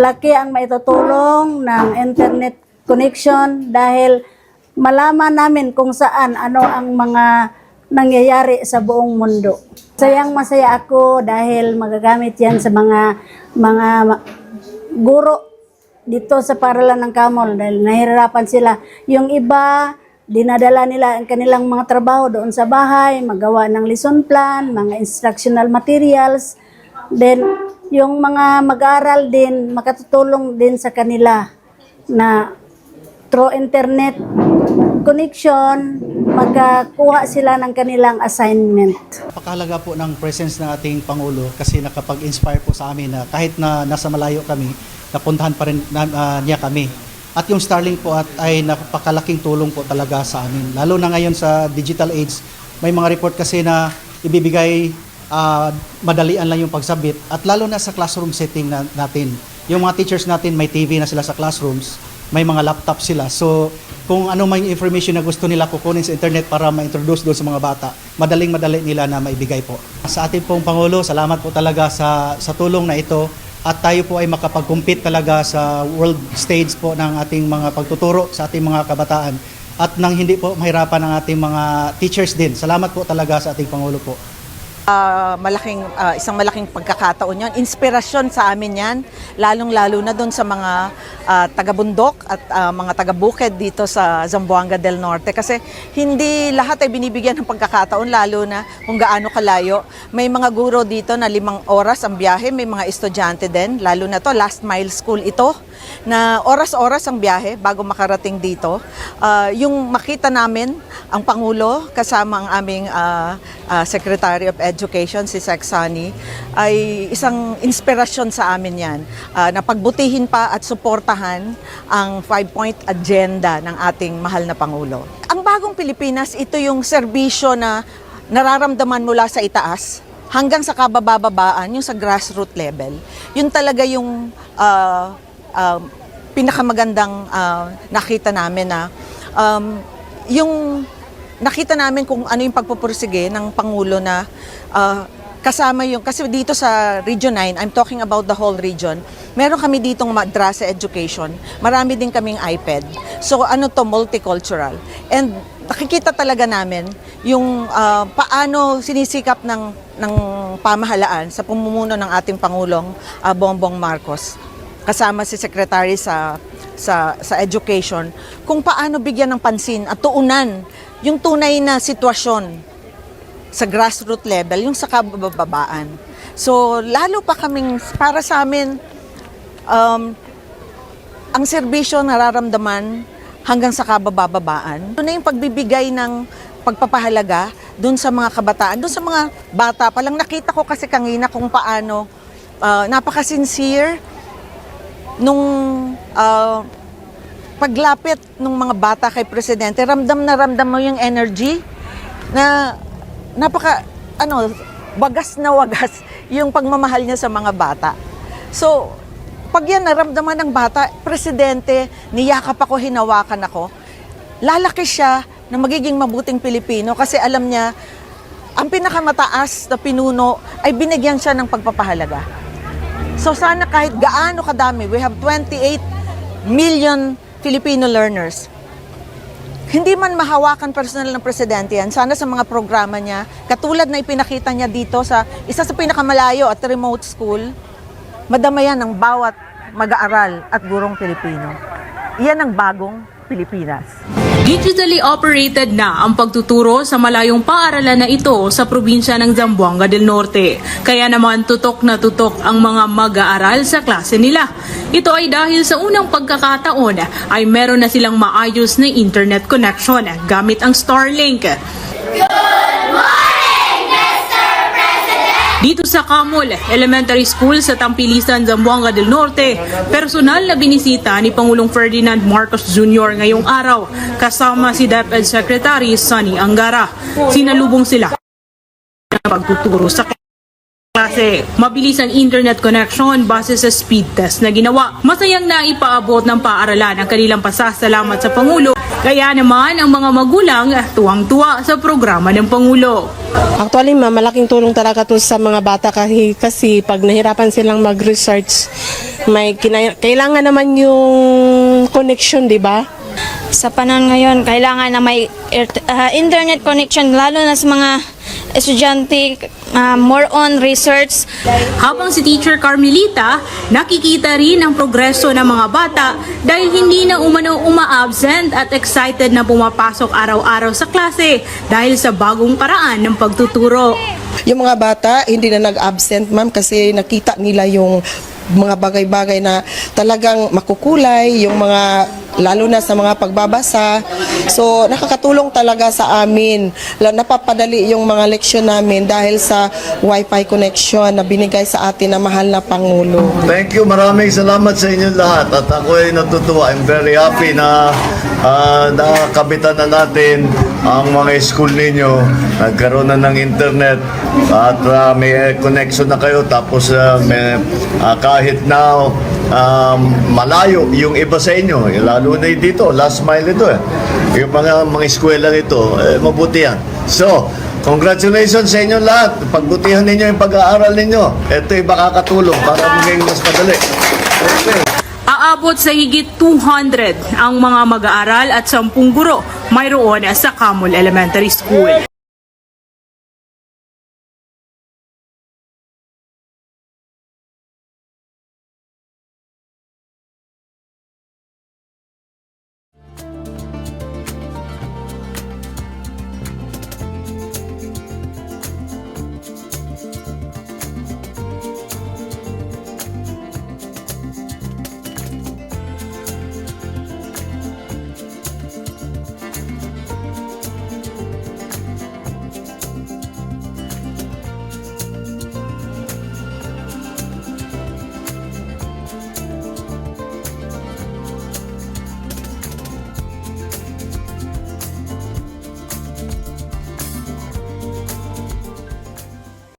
Laki ang maitutulong ng internet connection dahil malaman namin kung saan ano ang mga nangyayari sa buong mundo. Sayang masaya ako dahil magagamit yan sa mga mga guro dito sa paralan ng Kamol dahil nahihirapan sila. Yung iba, dinadala nila ang kanilang mga trabaho doon sa bahay, magawa ng lesson plan, mga instructional materials. Then, yung mga mag-aaral din, makatutulong din sa kanila na through internet connection, magkakuha sila ng kanilang assignment. Napakahalaga po ng presence ng ating Pangulo kasi nakapag-inspire po sa amin na kahit na nasa malayo kami, napuntahan pa rin na, ah, niya kami. At yung Starlink po at ay napakalaking tulong po talaga sa amin. Lalo na ngayon sa digital age, may mga report kasi na ibibigay ah, madalian lang yung pagsabit at lalo na sa classroom setting na, natin. Yung mga teachers natin may TV na sila sa classrooms, may mga laptop sila. So, kung ano may information na gusto nila kukunin sa internet para ma-introduce doon sa mga bata, madaling-madali nila na maibigay po. Sa ating pong Pangulo, salamat po talaga sa, sa tulong na ito at tayo po ay makapag-compete talaga sa world stage po ng ating mga pagtuturo sa ating mga kabataan at nang hindi po mahirapan ang ating mga teachers din. Salamat po talaga sa ating Pangulo po. Ah, malaking ah, isang malaking pagkakataon 'yon. Inspirasyon sa amin 'yan, lalong-lalo na doon sa mga ah, taga-bundok at ah, mga taga-bukid dito sa Zamboanga del Norte kasi hindi lahat ay binibigyan ng pagkakataon lalo na kung gaano kalayo. May mga guro dito na limang oras ang biyahe, may mga estudyante din, lalo na to last mile school ito na oras-oras ang biyahe bago makarating dito. Ah, yung makita namin ang Pangulo kasama ang aming ah, ah, Secretary of Education, si Sexani, ay isang inspirasyon sa amin yan ah, na pagbutihin pa at suportahan ang five-point agenda ng ating mahal na Pangulo. Ang bagong Pilipinas, ito yung serbisyo na nararamdaman mula sa itaas hanggang sa kabababaan, yung sa grassroots level. Yun talaga yung ah, ah, pinakamagandang ah, nakita namin na um, yung nakita namin kung ano yung pagpupursige ng Pangulo na ah, kasama yung, kasi dito sa Region 9, I'm talking about the whole region, meron kami ditong madrasa education, marami din kaming iPad. So ano to, multicultural. And nakikita talaga namin yung ah, paano sinisikap ng, ng pamahalaan sa pumumuno ng ating Pangulong ah, Bongbong Marcos kasama si secretary sa sa sa education kung paano bigyan ng pansin at tuunan yung tunay na sitwasyon sa grassroots level, yung sa kabababaan. So, lalo pa kaming, para sa amin, um, ang serbisyo nararamdaman hanggang sa kabababaan. Ito na yung pagbibigay ng pagpapahalaga dun sa mga kabataan, dun sa mga bata. Palang nakita ko kasi kanina kung paano uh, napaka-sincere nung ah, paglapit ng mga bata kay presidente, ramdam na ramdam mo yung energy na napaka ano wagas na wagas yung pagmamahal niya sa mga bata. So, pag yan naramdaman ng bata, presidente, niyakap ako, hinawakan ako, lalaki siya na magiging mabuting Pilipino kasi alam niya ang pinakamataas na pinuno ay binigyan siya ng pagpapahalaga. So sana kahit gaano kadami, we have 28 million Filipino learners. Hindi man mahawakan personal ng presidente yan, sana sa mga programa niya, katulad na ipinakita niya dito sa isa sa pinakamalayo at remote school, madamayan ng bawat mag-aaral at gurong Pilipino. Iyan ang bagong Pilipinas. Digitally operated na ang pagtuturo sa malayong paaralan na ito sa probinsya ng Zamboanga del Norte. Kaya naman tutok na tutok ang mga mag-aaral sa klase nila. Ito ay dahil sa unang pagkakataon ay meron na silang maayos na internet connection gamit ang Starlink. Dito sa Kamol Elementary School sa Tampilisan, Zamboanga del Norte, personal na binisita ni Pangulong Ferdinand Marcos Jr. ngayong araw kasama si DepEd Secretary Sunny Angara. Sinalubong sila ng pagtuturo sa klase. Mabilis ang internet connection base sa speed test na ginawa. Masayang na ipaabot ng paaralan ang kanilang pasasalamat sa Pangulo. Kaya naman ang mga magulang tuwang-tuwa sa programa ng Pangulo. Actually, ma, malaking tulong talaga to sa mga bata kasi, kasi pag nahirapan silang mag-research, may kailangan naman yung connection, di ba? Sa panahon ngayon, kailangan na may ah, internet connection, lalo na sa mga estudyante, ah, more on research. Habang si Teacher Carmelita, nakikita rin ang progreso ng mga bata dahil hindi na umano uma-absent at excited na pumapasok araw-araw sa klase dahil sa bagong paraan ng pagtuturo. Yung mga bata, hindi na nag-absent, ma'am, kasi nakita nila yung mga bagay-bagay na talagang makukulay, yung mga lalo na sa mga pagbabasa. So, nakakatulong talaga sa amin. Napapadali yung mga leksyon namin dahil sa Wi-Fi connection na binigay sa atin ng mahal na Pangulo. Thank you. Maraming salamat sa inyong lahat. At ako ay natutuwa. I'm very happy na uh, nakabitan na natin ang mga school ninyo. Nagkaroon na ng internet at ah, may connection na kayo. Tapos ah, may, ah, kahit na um, malayo yung iba sa inyo, eh, lalo na dito, last mile ito eh. Yung mga, mga eskwela ito, eh, mabuti yan. So, congratulations sa inyong lahat. Pagbutihan ninyo yung pag-aaral ninyo. Ito ay makakatulong para maging mas madali. Okay. Aabot sa higit 200 ang mga mag-aaral at 10 guro mayroon sa Camol Elementary School.